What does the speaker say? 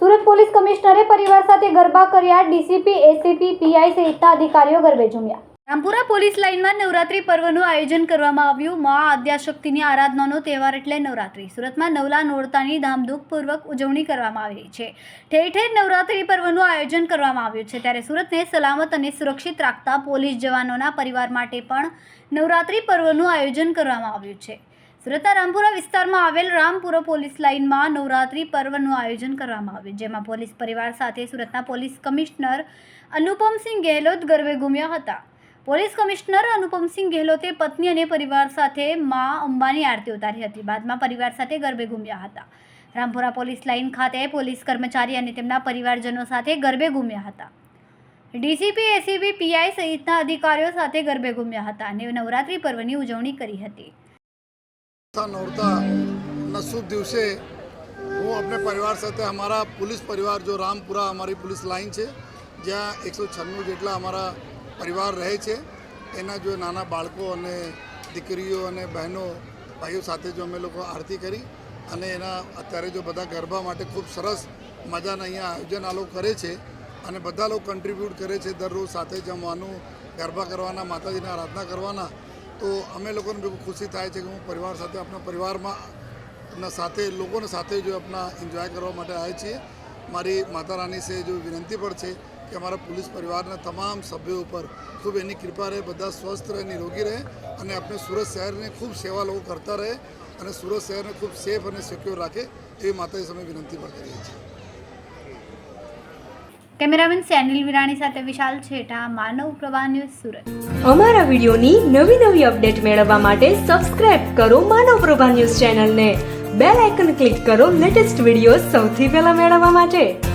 Surat police કમિશનરે પરિવાર સાથે ગરબા કર્યા ડીસીપી એસીપી પીઆઈ સહિતના અધિકારીઓ ગરબે ઝૂમ્યા. રામપુરા પોલીસ લાઇનમાં નવરાત્રી પર્વનું આયોજન કરવામાં આવ્યું. મા આદ્યાશક્તિની આરાધનાનો તહેવાર એટલે નવરાત્રી. સુરતમાં નવલા નોરતાની ધામધૂમપૂર્વક ઉજવણી કરવામાં આવી છે. ઠેર ઠેર નવરાત્રી પર્વનું આયોજન કરવામાં આવ્યું છે. ત્યારે સુરતને સલામત અને સુરક્ષિત રાખતા પોલીસ જવાનોના પરિવાર માટે પણ નવરાત્રી પર્વનું આયોજન કરવામાં આવ્યું છે. સુરતના રામપુરા વિસ્તારમાં આવેલ રામપુરા પોલીસ લાઇનમાં નવરાત્રી પર્વનું આયોજન કરવામાં આવ્યું, જેમાં પોલીસ પરિવાર સાથે સુરતના પોલીસ કમિશનર અનુપમસિંહ ગેહલોત ગરબે ઘૂમ્યા હતા. પોલીસ કમિશનર અનુપમસિંહ ગેહલોતે પત્ની અને પરિવાર સાથે મા અંબાની આરતી ઉતારી હતી. બાદમાં પરિવાર સાથે ગરબે ઘૂમ્યા હતા. રામપુરા પોલીસ લાઇન ખાતે પોલીસ કર્મચારી અને તેમના પરિવારજનો સાથે ગરબે ઘૂમ્યા હતા. ડીસીપી, એસીબી, પીઆઈ સહિતના અધિકારીઓ સાથે ગરબે ઘૂમ્યા હતા અને નવરાત્રી પર્વની ઉજવણી કરી હતી. દિવસે હું અપને પરિવાર સાથે અમારા પોલીસ પરિવાર, જો રામપુરા અમારી પોલીસ લાઇન છે, જ્યાં એકસો છન્નું જેટલા અમારા પરિવાર રહે છે, એના જો નાના બાળકો અને દીકરીઓ અને બહેનો, ભાઈઓ સાથે જો અમે લોકો આરતી કરી અને એના અત્યારે જો બધા ગરબા માટે ખૂબ સરસ મજાના અહીંયા આયોજન આ લોકો કરે છે અને બધા લોકો કન્ટ્રીબ્યુટ કરે છે દરરોજ સાથે જમવાનું, ગરબા કરવાના, માતાજીની આરાધના કરવાના, તો અમે લોકોને બી ખુશી થાય છે કે હું પરિવાર સાથે, આપણા પરિવારમાં સાથે, લોકોને સાથે જો આપણા એન્જોય કરવા માટે આવે છીએ. મારી માતા રાની સે જો વિનંતી પણ છે કે અમારા પોલીસ પરિવારના તમામ સભ્યો ઉપર ખૂબ એની કૃપા રહે બધા સ્વસ્થ રહે નિરોગી રહે અને આપણે સુરત શહેરને ખૂબ સેવા લોકો કરતા રહે અને સુરત શહેરને ખૂબ સેફ અને સિક્યોર રાખે એવી માતાજી સામે વિનંતી પણ કરીએ છીએ. કેમેરામેન સેનિલ વિરાણી સાથે વિશાલ છેટા માનવ પ્રભા ન્યૂઝ સુરત. અમારા વિડીયોની નવી નવી અપડેટ મેળવવા માટે સબસ્ક્રાઇબ કરો માનવ પ્રભા ન્યૂઝ ચેનલને. બેલ આઇકન ક્લિક કરો લેટેસ્ટ વીડિયો સૌથી પહેલા મેળવવા માટે.